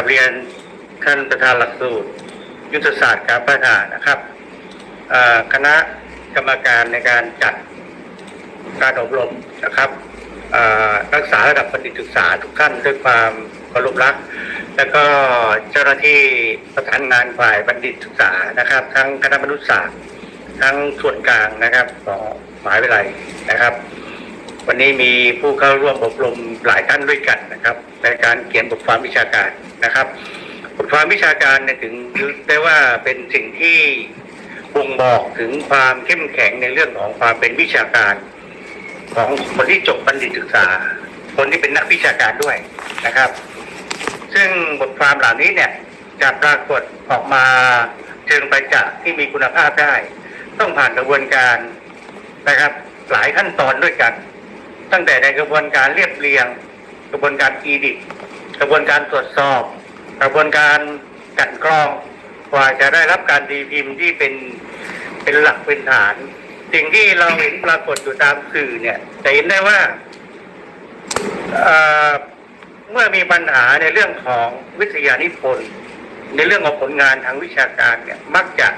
กับเรียนท่านประธานหลักสูตร ยุทธศาสตร์การพัฒนานะครับคณะกรรมการในการจัดการอบรมนะครับรักษาระดับบัณฑิตศึกษาทุกท่านด้วยความเคารพรัก แล้วก็เจ้าหน้าที่ประธานงานฝ่ายบัณฑิตศึกษานะครับ ทั้งคณะมนุษยศาสตร์ ทั้งส่วนกลางนะครับของมหาวิทยาลัยนะครับ วันนี้มีผู้เข้าร่วมอบรมหลายท่านด้วยกันนะครับ ในการเขียนบทความวิชาการนะครับ บทความวิชาการเนี่ยถึงได้ว่าเป็นสิ่งที่บ่งบอกถึงความเข้มแข็งในเรื่องของความเป็นวิชาการ ของคนที่จบบัณฑิตศึกษา คนที่เป็นนักวิชาการด้วยนะครับ ซึ่งบทความเหล่านี้เนี่ยจะปรากฏออกมาเชิงประจักษ์ที่มีคุณภาพได้ ต้องผ่านกระบวนการนะครับหลายขั้นตอนด้วยกัน ตั้งแต่ในกระบวนการเรียบเรียง กระบวนการอีดิทกระบวนการตรวจสอบ กระบวนการกันกรองกว่าจะได้รับการตีพิมพ์ที่เป็นเป็นหลักเป็นฐาน สิ่งที่เราเห็นปรากฏอยู่ตามสื่อเนี่ยจะเห็นได้ว่าเมื่อมีปัญหาในเรื่องของวิทยานิพนธ์ในเรื่องของผลงานทางวิชาการเนี่ยมักจะ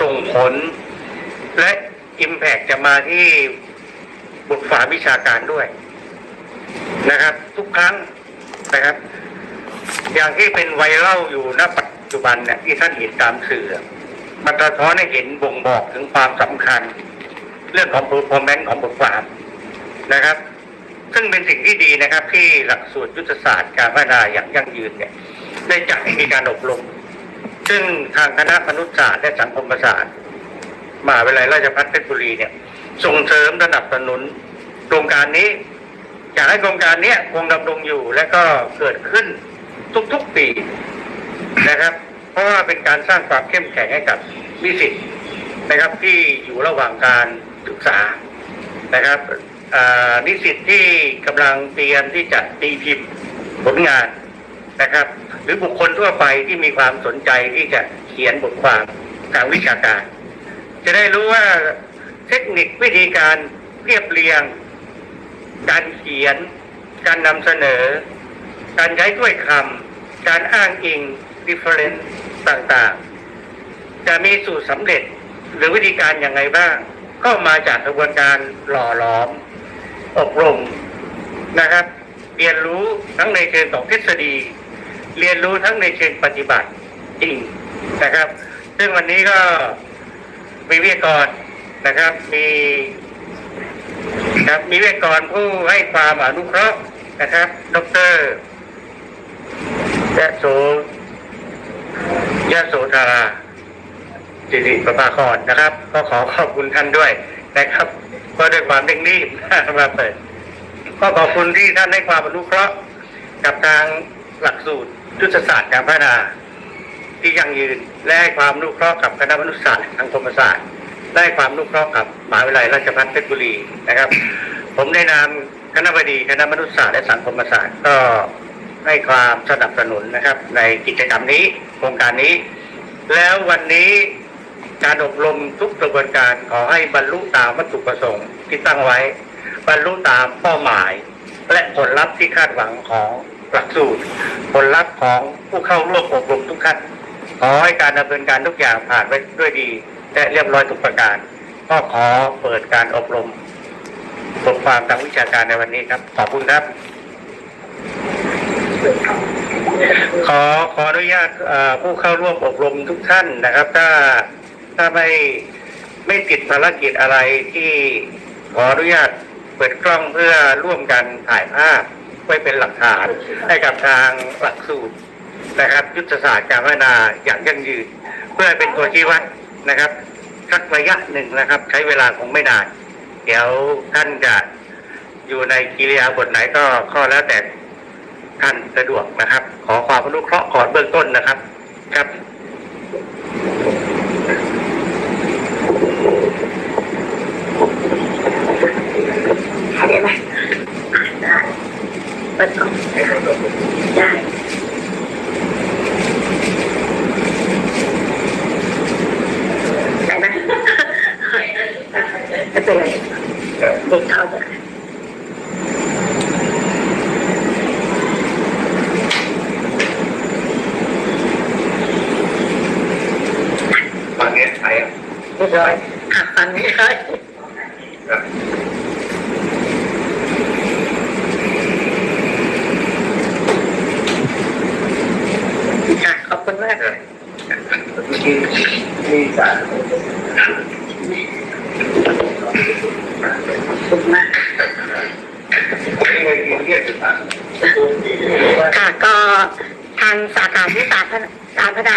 ส่งผลและอิมแพกจะมาที่ บทความวิชาการด้วยนะครับ ทุกครั้งนะครับ อย่างที่เป็นไวรัลอยู่ณปัจจุบันเนี่ยที่ท่านเห็นตามสื่อมันสะท้อนให้เห็นบ่งบอกถึงความสำคัญ เรื่องของ performance ของบทความนะครับ ซึ่งเป็นสิ่งที่ดีนะครับ ที่หลักสูตรยุทธศาสตร์การพัฒนาอย่างยั่งยืนเนี่ยได้จัดให้มีการอบรม ซึ่งทางคณะมนุษยศาสตร์และสังคมศาสตร์มหาวิทยาลัยราชภัฏเพชรบุรีเนี่ย ส่งเสริมสนับสนุนโครงการนี้ อยากให้โครงการนี้คงดำรงอยู่และก็เกิดขึ้นทุกๆปีนะครับ เพราะว่าเป็นการสร้างความเข้มแข็งให้กับนิสิตนะครับ ที่อยู่ระหว่างการศึกษานะครับนิสิตที่กำลังเตรียมที่จะตีพิมพ์ผลงานนะครับ หรือบุคคลทั่วไปที่มีความสนใจที่จะเขียนบทความทางวิชาการ จะได้รู้ว่า เทคนิควิธีการเรียบเรียง การเขียน การนำเสนอ การใช้ถ้อยคำการอ้างอิง reference ต่างๆ จะมีสูตรสำเร็จหรือวิธีการอย่างไรบ้าง ก็มาจากกระบวนการหล่อหลอม อบรมนะครับ เรียนรู้ทั้งในเชิงของทฤษฎี เรียนรู้ทั้งในเชิงปฏิบัติจริงนะครับ ซึ่งวันนี้ก็มีวิทยากร นะครับ มีครับมีวิทกรผู้ให้ความอนุเคราะห์นะครับ ดรยะโสยะโสธาราสิริประภาคอนนะครับ ก็ขอขอบคุณท่านด้วยนะครับ ก็ด้วยความเร่งรีบมาเปิดก็ขอบคุณที่ท่านให้ความอนุเคราะห์กับทางหลักสูตรยุทธศาสตร์การพัฒนาที่ยั่งยืนและให้ความอนุเคราะห์กับคณะมนุษยศาสตร์ทางธรรมศาสตร์ ได้ความนุเคราะห์กับมหาวิทยาลัยราชภัฏเพชรบุรีนะครับ ผมในนามคณะบดีคณะมนุษยศาสตร์และสังคมศาสตร์ก็ให้ความสนับสนุนนะครับ ในกิจกรรมนี้โครงการนี้ แล้ววันนี้การอบรมทุกกระบวนการขอให้บรรลุตามวัตถุประสงค์ที่ตั้งไว้ บรรลุตามเป้าหมาย และผลลัพธ์ที่คาดหวังของหลักสูตร ผลลัพธ์ของผู้เข้าร่วมอบรมทุกท่านขอให้การดำเนินการทุกอย่างผ่านไปด้วยดี และเรียบร้อยทุกประการ ก็ขอเปิดการอบรมบทความทางวิชาการในวันนี้ครับ ขอบคุณครับ ขอขออนุญาตผู้เข้าร่วมอบรมทุกท่านนะครับ ถ้าถ้าไม่ไม่ติดภารกิจอะไรที่ขออนุญาตเปิดกล้องเพื่อร่วมกันถ่ายภาพไว้เป็นหลักฐานให้กับทางหลักสูตรนะครับยุทธศาสตร์การพัฒนาอย่างยั่งยืน เพื่อเป็นตัวชี้วัด นะครับสักระยะหนึ่งนะครับ ใช้เวลาคงไม่นานเดี๋ยวท่านจะอยู่ในกิริยาบทไหนก็ข้อแล้วแต่ท่านสะดวกนะครับ ขอความอนุเคราะห์ก่อนเบื้องต้นนะครับ ครับได้ไหมได้เปิดก่อง ไม่เป็นไรเด็กเขาจะฟังเนี้ยไปเรียบร้อะฟังเรียบร้อยค่ขอบคุณมากมีมีสาร ค่ะก็ทางสาขาวิสาการพัฒนา